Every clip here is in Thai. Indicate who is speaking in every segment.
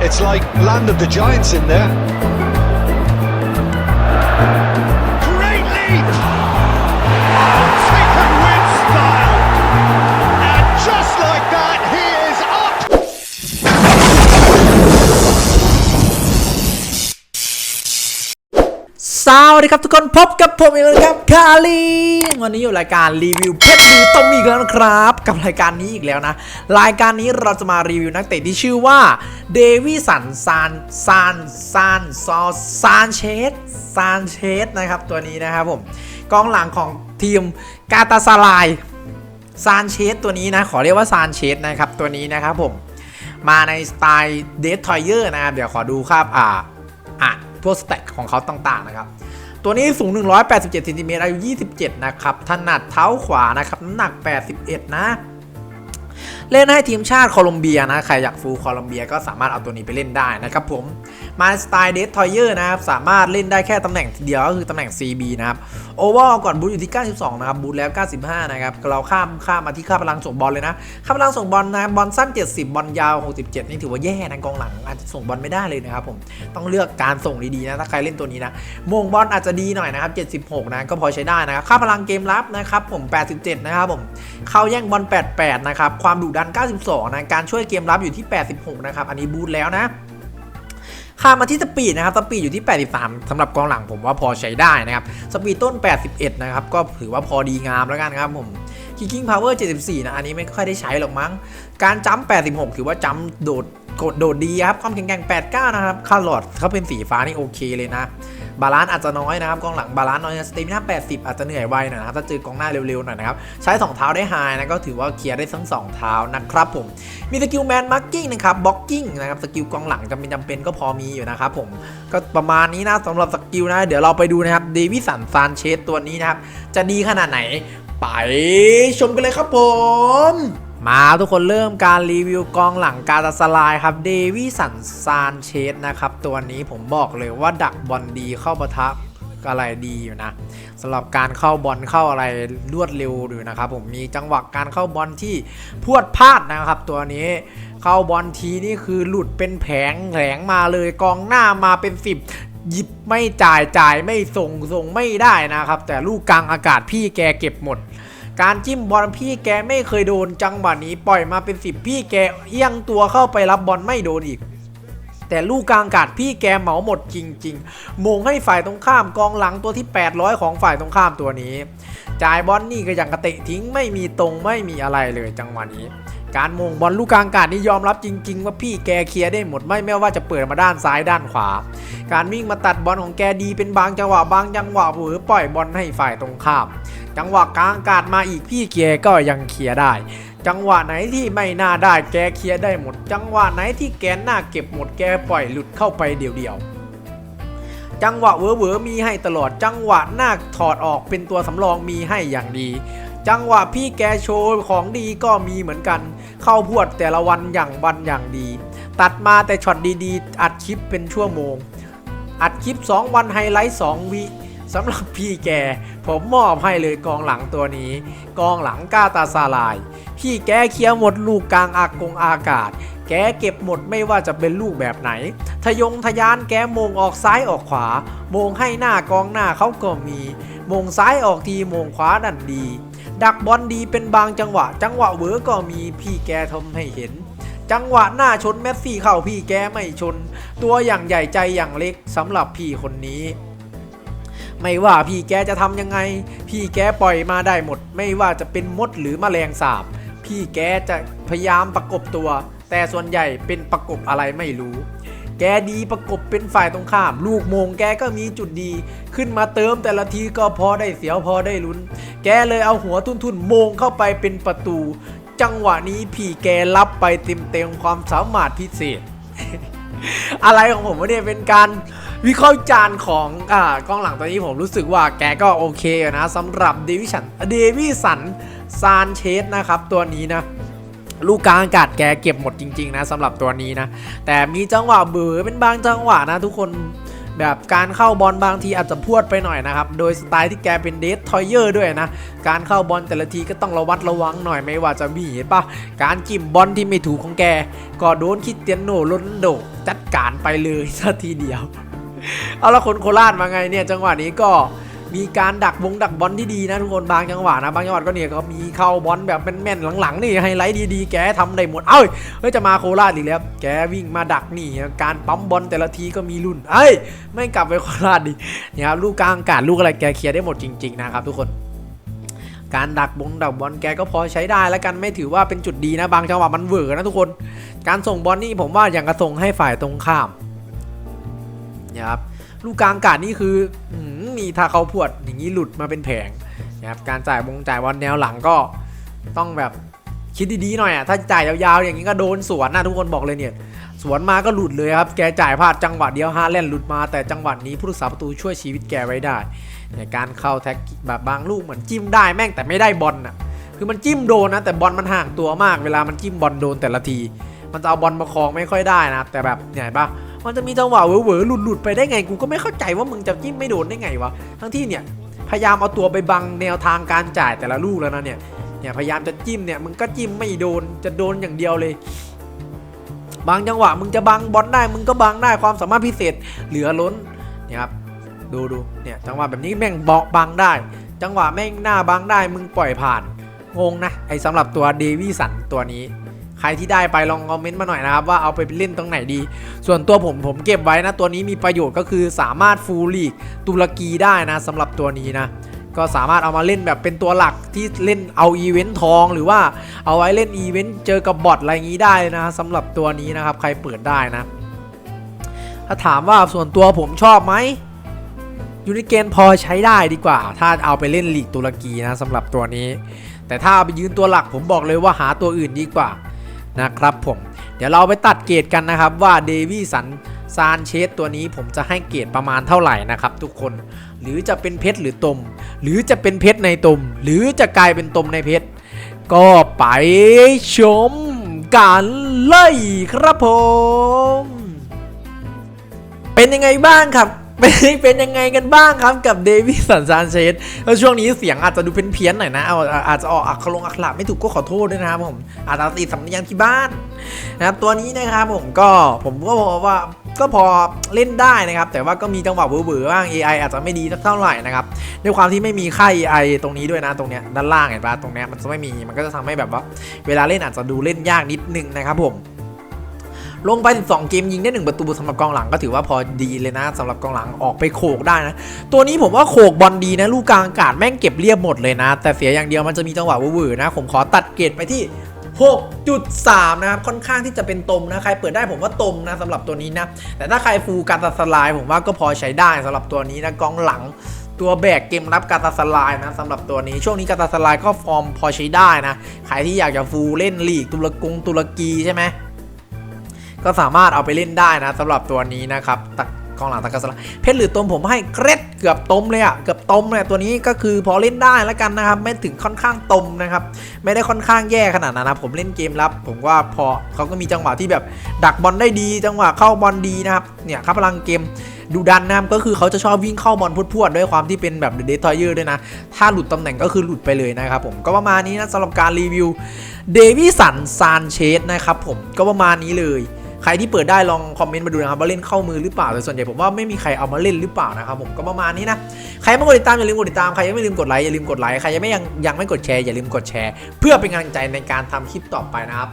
Speaker 1: It's like land of the giants in there.
Speaker 2: สวัสดีครับทุกคนพบกับผมอีกแล้วครับคาลีวันนี้อยู่รายการรีวิวเพชรดีต้มอีกแล้วนะครับ กับรายการนี้อีกแล้วนะ รายการนี้เราจะมารีวิวนักเตะที่ชื่อว่าเดวิสันซานซานซานซอซานเชสซานเชสนะครับตัวนี้นะครับผมกองหลังของทีมกาตาซาลายซานเชสตัวนี้นะ ขอเรียกว่าซานเชสนะครับตัวนี้นะครับผมมาในสไตล์เดททอยเยอร์นะครับเดี๋ยวขอดูครับอ่าอะ พวกสเต็กของเขาต่างๆนะครับตัวนี้สูง 187เซนติเมตรอายุ 27 นะครับ ถนัดเท้าขวานะครับ น้ำหนัก 81 นะ เล่นให้ทีมชาติโคลอมเบียนะ ใครอยากฟูลโคลอมเบียก็สามารถเอาตัวนี้ไปเล่นได้นะครับผม มาสไตล์เดสทอยเยอร์นะครับ สามารถเล่นได้แค่ตำแหน่งเดียวก็คือตำแหน่ง CB นะครับโอเวอร์ก่อนบูทอยู่ที่ 92 นะครับ บูทแล้ว 95 นะครับ เราข้ามข้ามมาที่ค่าพลังส่งบอลเลยนะ ค่าพลังส่งบอลนะบอลสั้น 70 บอลยาว 67 นี่ถือว่าแย่นะกองหลังอาจจะส่งบอลไม่ได้เลยนะครับผม ต้องเลือกการส่งดีๆนะ ถ้าใครเล่นตัวนี้นะมงบอลอาจจะดีหน่อยนะครับ 76 นะ ก็พอใช้ได้นะครับ ค่าพลังเกมรับนะครับผม 87 นะครับผม เข้าแย่งบอล 88 นะครับ ความดุดัน 92 นะ การช่วยเกมรับอยู่ที่ 86 นะครับ อันนี้บูทแล้วนะามมาที่สปีดนะครับสปีดอยู่ที่ 83สำหรับกองหลังผมว่าพอใช้ได้นะครับสปีดต้น 81 นะครับก็ถือว่าพอดีงามแล้วกันครับผม Kicking Power 74 นะ อันนี้ไม่ค่อยได้ใช้หรอกมั้ง การจัมป์86 ถือว่าจัมโดดกดโดดดีครับ ความแข็งแกร่ง 89 นะครับคาร์ลอดเขาเป็นสีฟ้านี่โอเคเลยนะ บาลานซ์อาจจะน้อยนะครับ กองหลังบาลานซ์น้อยสเตมิน่า80 อาจจะเหนื่อยไวหน่อยนะครับ ถ้าเจอกองหน้าเร็วๆหน่อยนะครับ ใช้ 2 เท้าได้ไฮนะก็ถือว่าเคลียร์ได้ทั้ง 2 เท้านะครับผม มีสกิลแมนมาร์กิ้งนะครับบล็อกกิ้งนะครับ สกิลกองหลังจำเป็นจำเป็นก็พอมีอยู่นะครับผม ก็ประมาณนี้นะสำหรับสกิลนะ เดี๋ยวเราไปดูนะครับเดวิสันซานเชสตัวนี้นะครับ จะดีขนาดไหน ไปชมกันเลยครับผม มาทุกคนเริ่มการรีวิวกองหลังกาตาสลายครับเดวิสันซานเชสนะครับ ตัวนี้ผมบอกเลยว่าดักบอลดีเข้าปะทะอะไรดีอยู่นะสำหรับการเข้าบอลเข้าอะไรรวดเร็วอยู่นะครับผมมีจังหวะการเข้าบอลที่พรวดพลาดนะครับ ตัวนี้เข้าบอลทีนี่คือหลุดเป็นแผงแหลงมาเลยกองหน้ามาเป็นสิบ หยิบไม่จ่ายจ่ายไม่ส่งส่งไม่ได้นะครับ แต่ลูกกลางอากาศพี่แกเก็บหมด การจิ้มบอลพี่แกไม่เคยโดนจังหวะนี้ปล่อยมาเป็นสิบพี่แกเอียงตัวเข้าไปรับบอลไม่โดนอีก แต่ลูกกลางอากาศพี่แกเหมาหมดจริงๆมงให้ฝ่ายตรงข้ามกองหลังตัวที่ 800 ของฝ่ายตรงข้ามตัวนี้ จ่ายบอลนี่ก็อย่างกระเตะทิ้งไม่มีตรงไม่มีอะไรเลยจังหวะนี้ การมงบอลลูกกลางกาศนี่ยอมรับจริง ๆ ว่าพี่แกเคลียร์ได้หมดไม่แม้ว่าจะเปิดมาด้านซ้ายด้านขวา การวิ่งมาตัดบอลของแกดีเป็นบางจังหวะบางจังหวะเผลอปล่อยบอลให้ฝ่ายตรงข้าม จังหวะกลางกาศมาอีกพี่แกก็ยังเคลียร์ได้ จังหวะไหนที่ไม่น่าได้แกเคลียร์ได้หมด จังหวะไหนที่แกน่าเก็บหมดแกปล่อยหลุดเข้าไปเดี่ยวๆจังหวะเวอร์เวอร์มีให้ตลอดจังหวะหน้าถอดออกเป็นตัวสำรองมีให้อย่างดี จังหวะพี่แกโชว์ของดีก็มีเหมือนกัน เข้าพวดแต่ละวันอย่างวันอย่างดี ตัดมาแต่ช็อตดีๆ อัดคลิปเป็นชั่วโมง อัดคลิป 2 วันไฮไลท์ 2 วิสำหรับพี่แก ผมมอบให้เลยกองหลังตัวนี้ กองหลังกาตาซาลาย พี่แกเคลียร์หมดลูกกลางอากงอากาศ แกเก็บหมดไม่ว่าจะเป็นลูกแบบไหน ทะยงทะยานแกมงออกซ้ายออกขวา มงให้หน้ากองหน้าเขาก็มี มงซ้ายออกทีมงขวาดันดี ดักบอลดีเป็นบางจังหวะ จังหวะเวอร์ก็มีพี่แกทำให้เห็น จังหวะหน้าชนแมสซี่เข้าพี่แกไม่ชน ตัวอย่างใหญ่ใจอย่างเล็กสำหรับพี่คนนี้ไม่ว่าพี่แกจะทำยังไง พี่แกปล่อยมาได้หมด ไม่ว่าจะเป็นมดหรือแมลงสาบ พี่แกจะพยายามประกบตัว แต่ส่วนใหญ่เป็นประกบอะไรไม่รู้ แกดีประกบเป็นฝ่ายตรงข้าม ลูกโมงแกก็มีจุดดี ขึ้นมาเติมแต่ละทีก็พอได้เสียวพอได้ลุ้น แกเลยเอาหัวทุ่นๆโมงเข้าไปเป็นประตู จังหวะนี้พี่แกรับไปเต็มๆความสามารถพิเศษ อะไรของผมวะเนี่ยเป็นการวิเคราะห์จารณ์ของอ่ากองหลังตัวนี้ผมรู้สึกว่าแกก็โอเคนะสำหรับเดวิสันเดวิสันซานเชสนะครับตัวนี้นะ ลูกกลางอากาศแกเก็บหมดจริง ๆ นะสำหรับตัวนี้นะ แต่มีจังหวะเบือเป็นบางจังหวะนะทุกคนแบบการเข้าบอลบางทีอาจจะพวดไปหน่อยนะครับ โดยสไตล์ที่แกเป็นเดสทอยเยอร์ด้วยนะ การเข้าบอลแต่ละทีก็ต้องระวัดระวังหน่อยไม่ว่าจะมีเห็นปะการจิ้มบอลที่ไม่ถูกของแก ก็โดนคิดเตียโนโรนโดจัดการไปเลยทีเดียว เอาละคนโคราชมาไงเนี่ยจังหวะนี้ก็ มีการดักวงดักบอลที่ดีนะทุกคนบางจังหวะนะบางจังหวะก็เนี่ยก็มีเข้าบอลแบบแม่นๆหลังๆนี่ไฮไลท์ดีๆแกทำได้หมดเอ้ยเฮ้ยจะมาโคราชอีกแล้วแกวิ่งมาดักนี่การปั๊มบอลแต่ละทีก็มีรุ่นเอ้ยไม่กลับไปโคราชดิเนี่ยครับลูกกลางอากาศลูกอะไรแกเคลียร์ได้หมดจริงๆนะครับทุกคนการดักบงดักบอลแกก็พอใช้ได้แล้วกันไม่ถือว่าเป็นจุดดีนะบางจังหวะมันเวอนะทุกคน การส่งบอลนี่ผมว่าอย่างกระส่งให้ฝ่ายตรงข้ามนี่ยครับ ลูกกลางกาศนี่คืออืมมีถ้าเขาพวดอย่างนี้หลุดมาเป็นแผงนะครับการจ่ายบงจ่ายบอลแนวหลังก็ต้องแบบคิดดีๆหน่อยอะถ้าจ่ายยาวๆอย่างนี้ก็โดนสวนนะทุกคนบอกเลยเนี่ย สวนมาก็หลุดเลยครับ แกจ่ายพลาดจังหวะเดียวฮาแลนหลุดมาแต่จังหวะนี้ผู้รักษาประตูช่วยชีวิตแกไว้ได้ในการเข้าแท็กแบบบางลูกเหมือนจิ้มได้แม่งแต่ไม่ได้บอลน่ะคือมันจิ้มโดนนะแต่บอลมันห่างตัวมากเวลามันจิ้มบอลโดนแต่ละที มันจะเอาบอลมาครองไม่ค่อยได้นะแต่แบบเนี่ยเห็นปะ มันจะมีจังหวะเหวอๆหลุดๆไปได้ไงกูก็ไม่เข้าใจว่ามึงจะจิ้มไม่โดนได้ไงวะทั้งที่เนี่ยพยายามเอาตัวไปบังแนวทางการจ่ายแต่ละลูกแล้วนะเนี่ยเนี่ยพยายามจะจิ้มเนี่ยมึงก็จิ้มไม่โดนจะโดนอย่างเดียวเลยบางจังหวะมึงจะบังบอลได้มึงก็บังได้ความสามารถพิเศษเหลือล้นเนี่ยครับดูดูเนี่ยจังหวะแบบนี้แม่งเบาบังได้ จังหวะแม่งหน้าบังได้มึงปล่อยผ่านงงนะไอ้สำหรับตัวเดวิสันตัวนี้ รที่ได้ไปลองคอมเมนต์มาหน่อยนะครับว่าเอาไปเล่นตรงไหนดี ส่วนตัวผมผมเก็บไว้นะตัวนี้มีประโยชน์ก็คือสามารถฟูลลีกตุรกีได้นะสำหรับตัวนี้นะก็สามารถเอามาเล่นแบบเป็นตัวหลักที่เล่นเอาอีเวนต์ทอง หรือว่าเอาไว้เล่นอีเวนต์เจอกับบอทอะไรงนี้ได้นะสำหรับตัวนี้นะครับใครเปิดได้นะ ถ้าถามว่าส่วนตัวผมชอบไหมยูนิเกนพอใช้ได้ดีกว่า ถ้าเอาไปเล่นลีกตุรกีนะสำหรับตัวนี้ แต่ถ้าเอาไปยืนตัวหลักผมบอกเลยว่าหาตัวอื่นดีกว่า นะครับผมเดี๋ยวเราไปตัดเกรดกันนะครับว่าเดวิสันซานเชสตัวนี้ผมจะให้เกรดประมาณเท่าไหร่นะครับทุกคนหรือจะเป็นเพชรหรือตม หรือจะเป็นเพชรในตม หรือจะกลายเป็นตมในเพชรก็ไปชมกันเลยครับผม เป็นยังไงบ้างครับ เป็นเป็นยังไงกันบ้างครับกับเดวิสันซานเชสแล้วช่วงนี้เสียงอาจจะดูเป็นเพี้ยนๆหน่อยนะเอาอาจจะออกอักขระอักขระไม่ถูกก็ขอโทษด้วยนะครับผมอาจจะติดสำเนียงที่บ้านนะครับตัวนี้นะครับผมก็ผมก็บอกว่าก็พอเล่นได้นะครับ แต่ว่าก็มีจังหวะเบื่อๆบ้าง AI อาจจะไม่ดีสักเท่าไหร่นะครับด้วยความที่ไม่มีค่า AI ตรงนี้ด้วยนะตรงเนี้ยด้านล่างเห็นปะตรงเนี้ยมันจะไม่มีมันก็จะทำให้แบบว่า เวลาเล่นอาจจะดูเล่นยากนิดนึงนะครับผม ลงไป 12 เกมยิงได้ 1 ประตูสำหรับกองหลังก็ถือว่าพอดีเลยนะสำหรับกองหลังออกไปโขกได้นะ ตัวนี้ผมว่าโขกบอลดีนะลูกกลางอากาศแม่งเก็บเรียบหมดเลยนะ แต่เสียอย่างเดียวมันจะมีจังหวะเวอร์ๆนะ ผมขอตัดเกรดไปที่6.3 นะครับ ค่อนข้างที่จะเป็นตมนะ ใครเปิดได้ผมว่าตมนะสำหรับตัวนี้นะ แต่ถ้าใครฟูการตัดสลายผมว่าก็พอใช้ได้สำหรับตัวนี้นะกองหลังตัวแบกเกมรับการตัดสลายนะสำหรับตัวนี้ช่วงนี้การตัดสลายก็ฟอร์มพอใช้ได้นะ ใครที่อยากจะฟูเล่นลีกตุรกงตุรกีใช่ไหม ก็สามารถเอาไปเล่นได้นะสำหรับตัวนี้นะครับตักกองหลังตะกัสลาเพชรหรือตมผมให้เกรดเกือบตมเลยอะเกือบตมเลยตัวนี้ก็คือพอเล่นได้แล้วกันนะครับ ไม่ถึงค่อนข้างตมนะครับ ไม่ได้ค่อนข้างแย่ขนาดนั้นนะผมเล่นเกมรับ ผมว่าพอเขาก็มีจังหวะที่แบบดักบอลได้ดี จังหวะเข้าบอลดีนะครับเนี่ยครับพลังเกมดูดันนะครับก็คือเขาจะชอบวิ่งเข้าบอลพวดๆด้วยความที่เป็นแบบเดททอยเยอร์ด้วยนะ ถ้าหลุดตำแหน่งก็คือหลุดไปเลยนะครับผมก็ประมาณนี้นะสำหรับการรีวิวเดวิสันซานเชสนะครับผมก็ประมาณนี้เลย ใครที่เปิดได้ลองคอมเมนต์มาดูนะครับว่าเล่นเข้ามือหรือเปล่าแต่ส่วนใหญ่ผมว่าไม่มีใครเอามาเล่นหรือเปล่านะครับผมก็ประมาณนี้นะใครไม่กดติดตามอย่าลืมกดติดตามใครยังไม่ลืมกดไลค์อย่าลืมกดไลค์ใครยังไม่ยังยังไม่กดแชร์อย่าลืมกดแชร์ เพื่อเป็นกำลังใจในการทำคลิปต่อไปนะครับ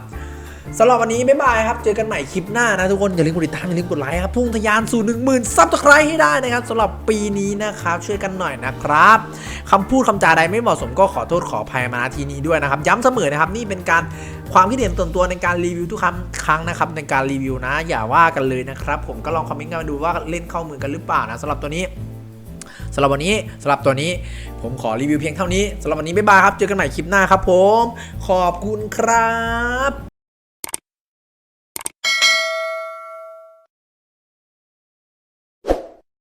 Speaker 2: สำหรับวันนี้บ๊ายบายครับ เจอกันใหม่คลิปหน้านะทุกคน อย่าลืมกดติดตามอย่าลืมกดไลค์ครับ พุ่งทะยานสู่1 0,000ซับสไครต์ให้ได้นะครับสำหรับปีนี้นะครับช่วยกันหน่อยนะครับคำพูดคำจาใดไม่เหมาะสมก็ขอโทษขออภัยมาณทีนี้ด้วยนะครับ ย้ำเสมอนะครับนี่เป็นการความคิดเห็นส่วนตัวในการรีวิวทุกครั้งครั้งนะครับในการรีวิวนะ อย่าว่ากันเลยนะครับผมก็ลองคอมเมนต์กันมาดูว่าเล่นเข้ามือกันหรือเปล่านะสำหรับตัวนี้สำหรับวันนี้สำหรับตัวนี้ผมขอรีวิวเพียงเท่านี้สำหรับวันนี้บ๊ายบายครับ เจอกันใหม่คลิปหน้าครับผม ขอบคุณครับ